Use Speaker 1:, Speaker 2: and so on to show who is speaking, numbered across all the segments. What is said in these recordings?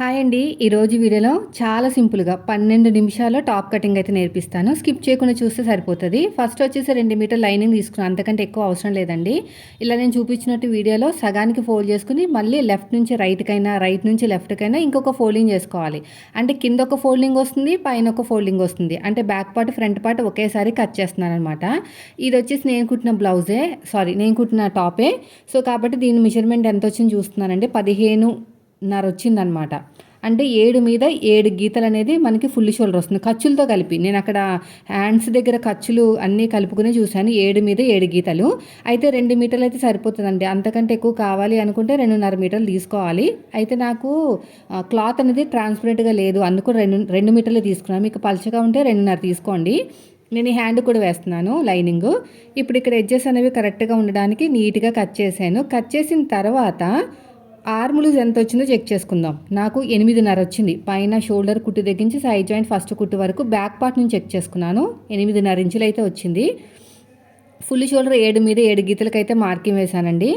Speaker 1: Hi అండి. ఈరోజు వీడియోలో చాలా సింపుల్గా పన్నెండు నిమిషాల్లో టాప్ కటింగ్ అయితే నేర్పిస్తాను. స్కిప్ చేయకుండా చూస్తే సరిపోతుంది. ఫస్ట్ వచ్చేసి రెండు మీటర్ లైనింగ్ తీసుకున్నాను. అంతకంటే ఎక్కువ అవసరం లేదండి. ఇలా నేను చూపించినట్టు వీడియోలో సగానికి ఫోల్డ్ చేసుకుని మళ్ళీ లెఫ్ట్ నుంచి రైట్కైనా రైట్ నుంచి లెఫ్ట్కైనా ఇంకొక ఫోల్డింగ్ చేసుకోవాలి. అంటే కింద ఒక ఫోల్డింగ్ వస్తుంది పైన ఒక ఫోల్డింగ్ వస్తుంది. అంటే బ్యాక్ పార్ట్ ఫ్రంట్ పార్ట్ ఒకేసారి కట్ చేస్తున్నాను అనమాట ఇది వచ్చేసి నేను కుట్టిన బ్లౌజే సారీ నేను కుట్టిన టాపే. సో కాబట్టి దీని మెజర్మెంట్ ఎంత వచ్చింది చూస్తున్నానండి. పదిహేను నర వచ్చిందనమాట అంటే ఏడు మీద ఏడు గీతలు అనేది మనకి ఫుల్ షోల్డర్ వస్తుంది. ఖర్చులతో కలిపి. నేను అక్కడ హ్యాండ్స్ దగ్గర ఖర్చులు అన్నీ కలుపుకునే చూశాను. ఏడు మీద ఏడు గీతలు. అయితే రెండు మీటర్లు అయితే సరిపోతుందండి. అంతకంటే ఎక్కువ కావాలి అనుకుంటే రెండున్నర మీటర్లు తీసుకోవాలి. అయితే నాకు క్లాత్ అనేది ట్రాన్స్పరెంట్గా లేదు. అందుకు రెండు రెండు మీటర్లు తీసుకున్నాను. మీకు పలుచగా ఉంటే రెండున్నర తీసుకోండి. నేను ఈ హ్యాండ్ కూడా వేస్తున్నాను లైనింగ్. ఇప్పుడు ఇక్కడ ఎడ్జెస్ అనేవి కరెక్ట్గా ఉండడానికి నీట్గా కట్ చేశాను. కట్ చేసిన తర్వాత ఆర్ములు ఎంత వచ్చిందో చెక్ చేసుకుందాం. నాకు ఎనిమిదిన్నర వచ్చింది. పైన షోల్డర్ కుట్టు దగ్గరించి సైడ్ జాయింట్ ఫస్ట్ కుట్టు వరకు బ్యాక్ పార్ట్ నుంచి చెక్ చేసుకున్నాను. ఎనిమిదిన్నర ఇంచులు అయితే వచ్చింది. ఫుల్ షోల్డర్ ఏడు మీద ఏడు గీతలకైతే మార్కింగ్ వేశానండి.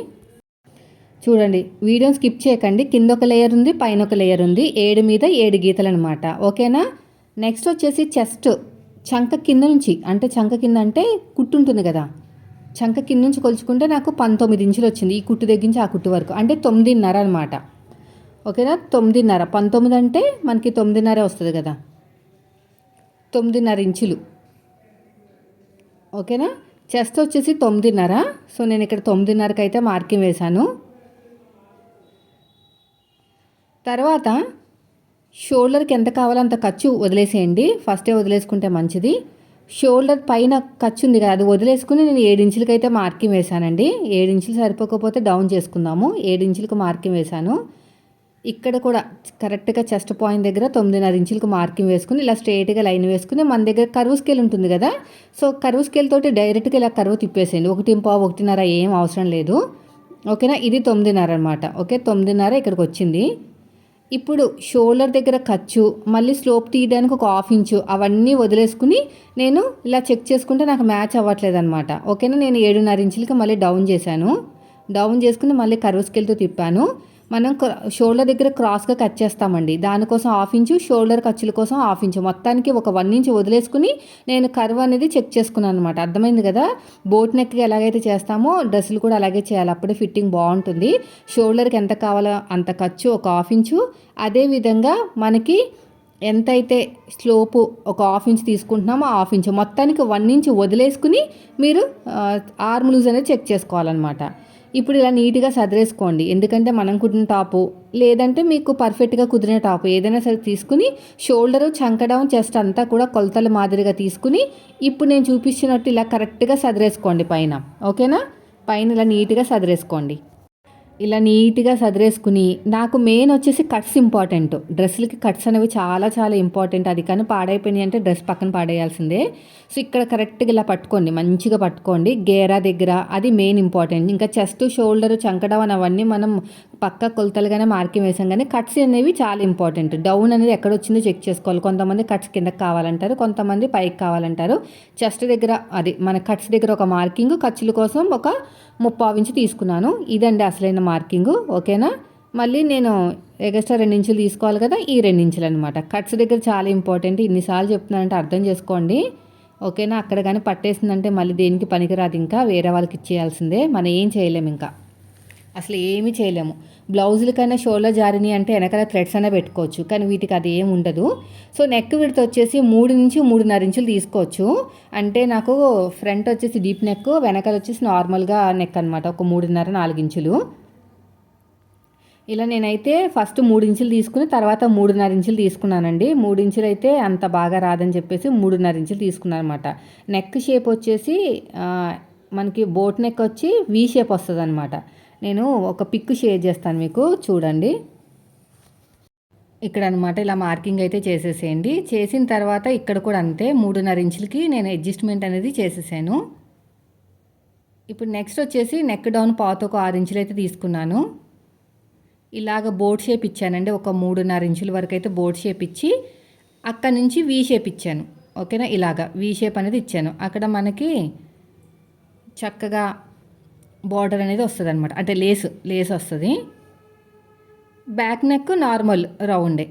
Speaker 1: చూడండి వీడియోని స్కిప్ చేయకండి. కింద ఒక లేయర్ ఉంది పైన ఒక లేయర్ ఉంది. ఏడు మీద ఏడు గీతలు అనమాట ఓకేనా? నెక్స్ట్ వచ్చేసి చెస్ట్ చంక కింద నుంచి అంటే చంక కింద అంటే కుట్టు ఉంటుంది కదా. చంక కింద నుంచి కొలుచుకుంటే నాకు పంతొమ్మిది ఇంచులు వచ్చింది. ఈ కుట్టు దగ్గర నుంచి ఆ కుట్టు వరకు. అంటే తొమ్మిదిన్నర అనమాట ఓకేనా? తొమ్మిదిన్నర. పంతొమ్మిది అంటే మనకి తొమ్మిదిన్నర వస్తుంది కదా. తొమ్మిదిన్నర ఇంచులు. ఓకేనా? చెస్ట్ వచ్చేసి తొమ్మిదిన్నర. సో నేను ఇక్కడ తొమ్మిదిన్నరకి అయితే మార్కింగ్ వేశాను. తర్వాత షోల్డర్కి ఎంత కావాలో అంత ఖర్చు వదిలేసేయండి. ఫస్టే వదిలేసుకుంటే మంచిది. షోల్డర్ పైన ఖర్చు ఉంది కదా అది వదిలేసుకుని నేను ఏడించులకి అయితే మార్కింగ్ వేశానండి. ఏడించులు సరిపోకపోతే డౌన్ చేసుకుందాము. ఏడించులకు మార్కింగ్ వేశాను. ఇక్కడ కూడా కరెక్ట్గా చెస్ట్ పాయింట్ దగ్గర తొమ్మిదిన్నర ఇంచులకు మార్కింగ్ వేసుకుని ఇలా స్ట్రైట్గా లైన్ వేసుకుని మన దగ్గర కరువు స్కేల్ ఉంటుంది కదా సో కరువు స్కేల్ తోటి డైరెక్ట్గా ఇలా కరువు తిప్పేసేయండి. ఒకటి పావు ఒకటిన్నర ఏం అవసరం లేదు. ఓకేనా? ఇది తొమ్మిదిన్నర అనమాట ఓకే? తొమ్మిదిన్నర ఇక్కడికి వచ్చింది. ఇప్పుడు షోల్డర్ దగ్గర ఖర్చు మళ్ళీ స్లోప్ తీయడానికి ఒక హాఫ్ ఇంచు అవన్నీ వదిలేసుకుని నేను ఇలా చెక్ చేసుకుంటే నాకు మ్యాచ్ అవ్వట్లేదు అనమాట ఓకేనా? నేను ఏడున్నర ఇంచులకి మళ్ళీ డౌన్ చేశాను. డౌన్ చేసుకుని మళ్ళీ కర్వ్ స్కేల్తో తిప్పాను. మనం షోల్డర్ దగ్గర క్రాస్గా కట్ చేస్తామండి. దానికోసం హాఫ్ ఇంచు షోల్డర్ ఖర్చుల కోసం హాఫ్ ఇంచు. మొత్తానికి ఒక వన్ ఇంచు వదిలేసుకుని నేను కర్వ్ అనేది చెక్ చేసుకున్నాను అనమాట అర్థమైంది కదా? బోట్ నెక్కి ఎలాగైతే చేస్తామో డ్రెస్సులు కూడా అలాగే చేయాలి. అప్పుడే ఫిట్టింగ్ బాగుంటుంది. షోల్డర్కి ఎంత కావాలో అంత ఖర్చు ఒక హాఫ్ ఇంచు. అదేవిధంగా మనకి ఎంతైతే స్లోపు ఒక హాఫ్ ఇంచ్ తీసుకుంటున్నామో హాఫ్ ఇంచ్. మొత్తానికి వన్ ఇంచ్ వదిలేసుకుని మీరు ఆర్మ్ లూజ్ అనేది చెక్ చేసుకోవాలన్నమాట. ఇప్పుడు ఇలా నీట్గా సదిరేసుకోండి. ఎందుకంటే మనం కుట్టిన టాపు లేదంటే మీకు పర్ఫెక్ట్గా కుదిరిన టాపు ఏదైనా సరే తీసుకుని షోల్డరు చంకడం చెస్ట్ అంతా కూడా కొలతల మాదిరిగా తీసుకుని ఇప్పుడు నేను చూపించినట్టు ఇలా కరెక్ట్గా సదిరేసుకోండి పైన. ఓకేనా? పైన ఇలా నీట్గా సదిరేసుకోండి. ఇలా నీట్గా సదిరేసుకుని నాకు మెయిన్ వచ్చేసి కట్స్ ఇంపార్టెంట్. డ్రెస్సులకి కట్స్ అనేవి చాలా చాలా ఇంపార్టెంట్. అది కానీ పాడైపోయినాయి అంటే డ్రెస్ పక్కన పాడేయాల్సిందే. సో ఇక్కడ కరెక్ట్గా ఇలా పట్టుకోండి. మంచిగా పట్టుకోండి. గేరా దగ్గర అది మెయిన్ ఇంపార్టెంట్. ఇంకా చెస్ట్ షోల్డర్ చంకడం అవన్నీ మనం పక్క కొలతలుగానే మార్కింగ్ వేసాం. కానీ కట్స్ అనేవి చాలా ఇంపార్టెంట్. డౌన్ అనేది ఎక్కడ వచ్చిందో చెక్ చేసుకోవాలి. కొంతమంది కట్స్ కిందకి కావాలంటారు. కొంతమంది పైకి కావాలంటారు. చెస్ట్ దగ్గర అది మన కట్స్ దగ్గర ఒక మార్కింగ్. ఖర్చుల కోసం ఒక ముప్పావు ఇంచు తీసుకున్నాను. ఇదండి అసలైన మార్కింగ్ ఓకేనా? మళ్ళీ నేను ఎగస్ట్రా రెండు ఇంచులు తీసుకోవాలి కదా ఈ రెండు ఇంచులు అనమాట కట్స్ దగ్గర చాలా ఇంపార్టెంట్. ఇన్నిసార్లు చెప్తున్నానంటే అర్థం చేసుకోండి. ఓకేనా? అక్కడ కానీ పట్టేసిందంటే మళ్ళీ దేనికి పనికిరాదు ఇంకా. వేరే వాళ్ళకి ఇచ్చేయాల్సిందే. మనం ఏం చేయలేము ఇంకా. అసలు ఏమీ చేయలేము. బ్లౌజులకైనా షోలో జారిని అంటే వెనకాల థ్రెడ్స్ అయినా పెట్టుకోవచ్చు. కానీ వీటికి అది ఏమి ఉండదు. సో నెక్ విడత వచ్చేసి మూడు నుంచి మూడున్నర ఇంచులు తీసుకోవచ్చు. అంటే నాకు ఫ్రంట్ వచ్చేసి డీప్ నెక్ వెనకాల వచ్చేసి నార్మల్గా నెక్ అనమాట ఒక మూడున్నర నాలుగు ఇంచులు. ఇలా నేనైతే ఫస్ట్ మూడు ఇంచులు తీసుకుని తర్వాత మూడున్నర ఇంచులు తీసుకున్నానండి. మూడు ఇంచులు అయితే అంత బాగా రాదని చెప్పేసి మూడున్నర ఇంచులు తీసుకున్నాను అనమాట నెక్ షేప్ వచ్చేసి మనకి బోట్ నెక్ వచ్చి వీ షేప్ వస్తుంది అనమాట నేను ఒక పిక్ షేర్ చేస్తాను మీకు చూడండి. ఇక్కడ అనమాట ఇలా మార్కింగ్ అయితే చేసేసేయండి. చేసిన తర్వాత ఇక్కడ కూడా అంతే మూడున్నర ఇంచులకి నేను అడ్జస్ట్మెంట్ అనేది చేసేసాను. ఇప్పుడు నెక్స్ట్ వచ్చేసి నెక్ డౌన్ పాత ఒక ఆరు ఇంచులు అయితే తీసుకున్నాను. ఇలాగ బోర్డ్ షేప్ ఇచ్చానండి. ఒక మూడున్నర ఇంచుల వరకు అయితే బోర్డ్ షేప్ ఇచ్చి అక్కడ నుంచి వీ షేప్ ఇచ్చాను. ఓకేనా? ఇలాగా వీ షేప్ అనేది ఇచ్చాను. అక్కడ మనకి చక్కగా బార్డర్ అనేది వస్తుంది అనమాట అంటే లేస్ లేస్ వస్తుంది. బ్యాక్ నెక్ నార్మల్ రౌండే.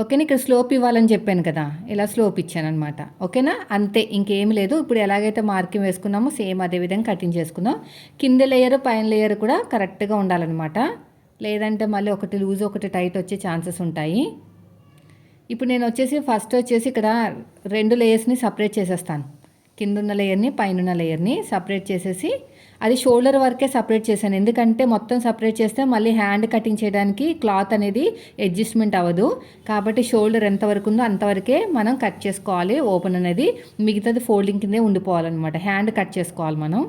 Speaker 1: ఓకేనా? ఇక్కడ స్లోప్ ఇవ్వాలని చెప్పాను కదా. ఇలా స్లోప్ ఇచ్చాను అనమాట ఓకేనా? అంతే ఇంకేం లేదు. ఇప్పుడు ఎలాగైతే మార్కింగ్ వేసుకున్నామో సేమ్ అదే విధంగా కటింగ్ చేసుకుందాం. కింద లేయర్ పైన లేయర్ కూడా కరెక్ట్గా ఉండాలన్నమాట. లేదంటే మళ్ళీ ఒకటి లూజ్ ఒకటి టైట్ వచ్చే ఛాన్సెస్ ఉంటాయి. ఇప్పుడు నేను వచ్చేసి ఫస్ట్ వచ్చేసి ఇక్కడ రెండు లేయర్స్ని సపరేట్ చేసేస్తాను. కింద ఉన్న లేయర్ని పైన ఉన్న లేయర్ని సపరేట్ చేసేసి అది షోల్డర్ వరకే సపరేట్ చేశాను. ఎందుకంటే మొత్తం సపరేట్ చేస్తే మళ్ళీ హ్యాండ్ కటింగ్ చేయడానికి క్లాత్ అనేది అడ్జస్ట్మెంట్ అవ్వదు. కాబట్టి షోల్డర్ ఎంతవరకు ఉందో అంతవరకే మనం కట్ చేసుకోవాలి. ఓపెన్ అనేది మిగతాది ఫోల్డింగ్ కిందే ఉండిపోవాలన్నమాట. హ్యాండ్ కట్ చేసుకోవాలి మనం.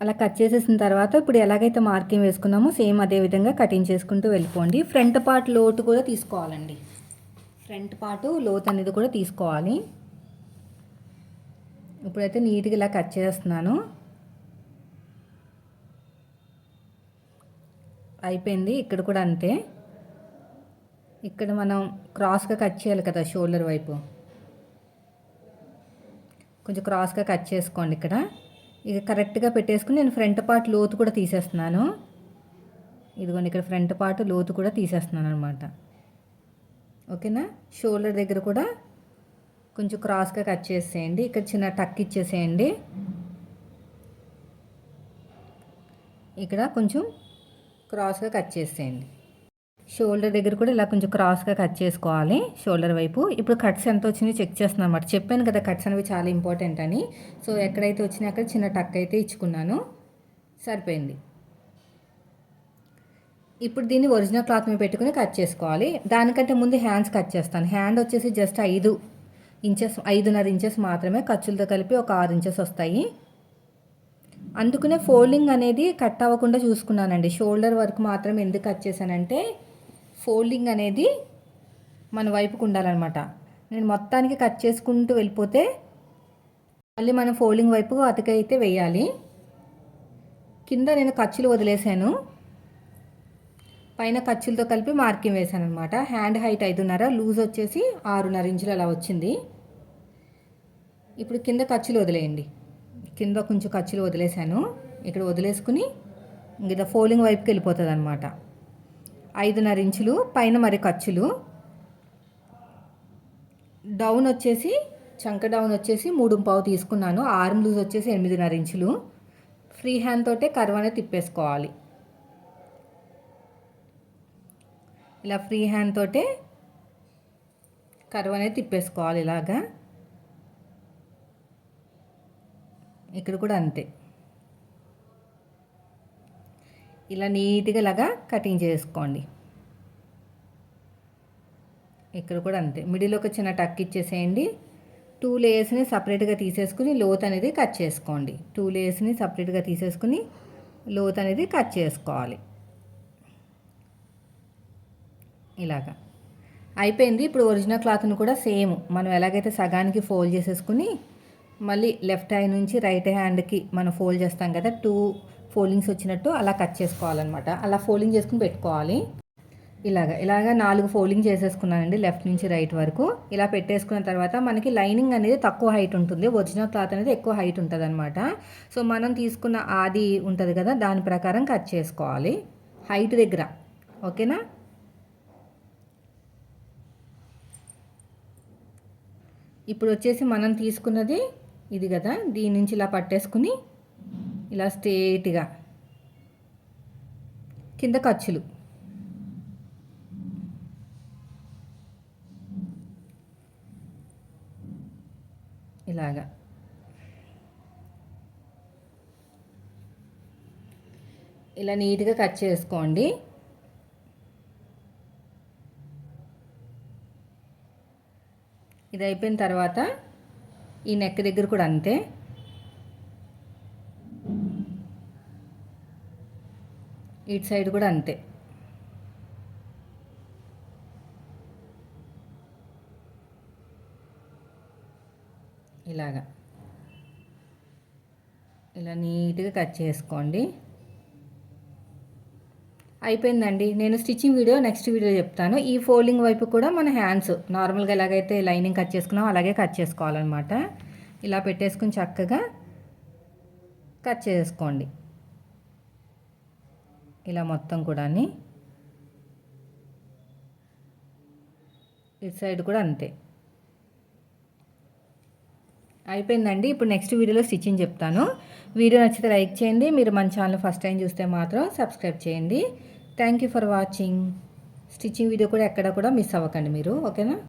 Speaker 1: అలా కట్ చేసేసిన తర్వాత ఇప్పుడు ఎలాగైతే మార్కింగ్ వేసుకున్నామో సేమ్ అదే విధంగా కటింగ్ చేసుకుంటూ వెళ్ళిపోండి. ఫ్రంట్ పార్ట్ లోటు కూడా తీసుకోవాలండి. ఫ్రంట్ పార్ట్ లోత్ అనేది కూడా తీసుకోవాలి. ఇప్పుడైతే నీట్గా ఇలా కట్ చేస్తున్నాను. అయిపోయింది ఇక్కడ కూడా అంతే. ఇక్కడ మనం క్రాస్గా కట్ చేయాలి కదా షోల్డర్ వైపు. కొంచెం క్రాస్గా కట్ చేసుకోండి ఇక్కడ. ఇక కరెక్ట్గా పెట్టేసుకుని నేను ఫ్రంట్ పార్ట్ లోతు కూడా తీసేస్తున్నాను. ఇదిగోండి ఇక్కడ ఫ్రంట్ పార్ట్ లోతు కూడా తీసేస్తున్నాను అనమాట ఓకేనా? షోల్డర్ దగ్గర కూడా కొంచెం క్రాస్గా కట్ చేసేయండి. ఇక్కడ చిన్న టక్ ఇచ్చేసేయండి. ఇక్కడ కొంచెం క్రాస్గా కట్ చేసేయండి. షోల్డర్ దగ్గర కూడా ఇలా కొంచెం క్రాస్గా కట్ చేసుకోవాలి షోల్డర్ వైపు. ఇప్పుడు కట్స్ ఎంత వచ్చిందో చెక్ చేస్తున్నాను అనమాట చెప్పాను కదా కట్స్ అనేవి చాలా ఇంపార్టెంట్ అని. సో ఎక్కడైతే వచ్చినా అక్కడ చిన్న టక్ అయితే ఇచ్చుకున్నాను. సరిపోయింది. ఇప్పుడు దీన్ని ఒరిజినల్ క్లాత్ మీద పెట్టుకుని కట్ చేసుకోవాలి. దానికంటే ముందు హ్యాండ్స్ కట్ చేస్తాను. హ్యాండ్ వచ్చేసి జస్ట్ ఐదు ఇంచెస్ ఐదున్నర ఇంచెస్ మాత్రమే ఖర్చులతో కలిపి ఒక ఆరు ఇంచెస్ వస్తాయి. అందుకనే ఫోల్డింగ్ అనేది కట్ అవ్వకుండా చూసుకున్నానండి. షోల్డర్ వరకు మాత్రం ఎందుకు కట్ చేశానంటే ఫోల్డింగ్ అనేది మన వైపుకు ఉండాలన్నమాట. నేను మొత్తానికి కట్ చేసుకుంటూ వెళ్ళిపోతే మళ్ళీ మనం ఫోల్డింగ్ వైపు అతికైతే వేయాలి. కింద నేను ఖర్చులు వదిలేశాను పైన ఖర్చులతో కలిపి మార్కింగ్ వేశాను అనమాట హ్యాండ్ హైట్ ఐదున్నర లూజ్ వచ్చేసి ఆరున్నర ఇంచులు అలా వచ్చింది. ఇప్పుడు కింద ఖర్చులు వదిలేయండి. కింద కొంచెం ఖర్చులు వదిలేశాను ఇక్కడ వదిలేసుకుని ఇంకా ఫోల్డింగ్ వైపుకి వెళ్ళిపోతుంది అనమాట ఐదున్నర ఇంచులు పైన మరి ఖర్చులు. డౌన్ వచ్చేసి చంక డౌన్ వచ్చేసి మూడు పావు తీసుకున్నాను. ఆర్మ్ లూజ్ వచ్చేసి ఎనిమిదిన్నర ఇంచులు. ఫ్రీ హ్యాండ్ తోటే కర్వ్ అనేది తిప్పేసుకోవాలి. ఇలా ఫ్రీ హ్యాండ్ తోటే కర్వ్ అనేది తిప్పేసుకోవాలి ఇలాగా. ఇక్కడ కూడా అంతే. ఇలా నీట్గా లాగా కటింగ్ చేసుకోండి. ఇక్కడ కూడా అంతే. మిడిల్ ఒక చిన్న టక్ ఇచ్చేసేయండి. టూ లేయర్స్ని సపరేట్గా తీసేసుకుని లోత్ అనేది కట్ చేసుకోండి. టూ లేయర్స్ని సపరేట్గా తీసేసుకుని లోత్ అనేది కట్ చేసుకోవాలి. ఇలాగా. అయిపోయింది. ఇప్పుడు ఒరిజినల్ క్లాత్ను కూడా సేమ్ మనం ఎలాగైతే సగానికి ఫోల్డ్ చేసేసుకుని మళ్ళీ లెఫ్ట్ హ్యాండ్ నుంచి రైట్ హ్యాండ్కి మనం ఫోల్డ్ చేస్తాం కదా టూ ఫోల్డింగ్స్ వచ్చినట్టు అలా కట్ చేసుకోవాలన్నమాట. అలా ఫోల్డింగ్ చేసుకుని పెట్టుకోవాలి. ఇలాగ ఇలాగ నాలుగు ఫోల్డింగ్ చేసేసుకున్నానండి లెఫ్ట్ నుంచి రైట్ వరకు. ఇలా పెట్టేసుకున్న తర్వాత మనకి లైనింగ్ అనేది తక్కువ హైట్ ఉంటుంది. ఒరిజినల్ క్లాత్ అనేది ఎక్కువ హైట్ ఉంటుంది అనమాట సో మనం తీసుకున్న ఆది ఉంటుంది కదా దాని ప్రకారం కట్ చేసుకోవాలి. హైట్ దగ్గర ఓకేనా? ఇప్పుడు వచ్చేసి మనం తీసుకున్నది ఇది కదా దీని నుంచి ఇలా పట్టేసుకుని ఇలా స్ట్రేట్గా. కింద ఖర్చులు. ఇలాగా. ఇలా నీట్గా కట్ చేసుకోండి. ఇది అయిపోయిన తర్వాత ఈ నెక్ దగ్గర కూడా అంతే. ఇటు సైడ్ కూడా అంతే. ఇలాగా. ఇలా నీట్గా కట్ చేసుకోండి. అయిపోయిందండి. నేను స్టిచ్చింగ్ వీడియో నెక్స్ట్ వీడియో చెప్తాను. ఈ ఫోల్డింగ్ వైపు కూడా మన హ్యాండ్స్ నార్మల్గా ఎలాగైతే లైనింగ్ కట్ చేసుకున్నామో అలాగే కట్ చేసుకోవాలన్నమాట. ఇలా పెట్టేసుకుని చక్కగా కట్ చేసుకోండి. ఇలా మొత్తం కూడా ఇటు సైడ్ కూడా అంతే. అయిపోయిందండి. ఇప్పుడు నెక్స్ట్ వీడియోలో స్టిచ్చింగ్ చెప్తాను. వీడియో నచ్చితే లైక్ చేయండి. మీరు మన ఛానల్ ఫస్ట్ టైం చూస్తే మాత్రం సబ్స్క్రైబ్ చేయండి. Thank you for watching stitching video కూడా ఎక్కడ కూడా మిస్ అవ్వకండి మీరు. ఓకేనా?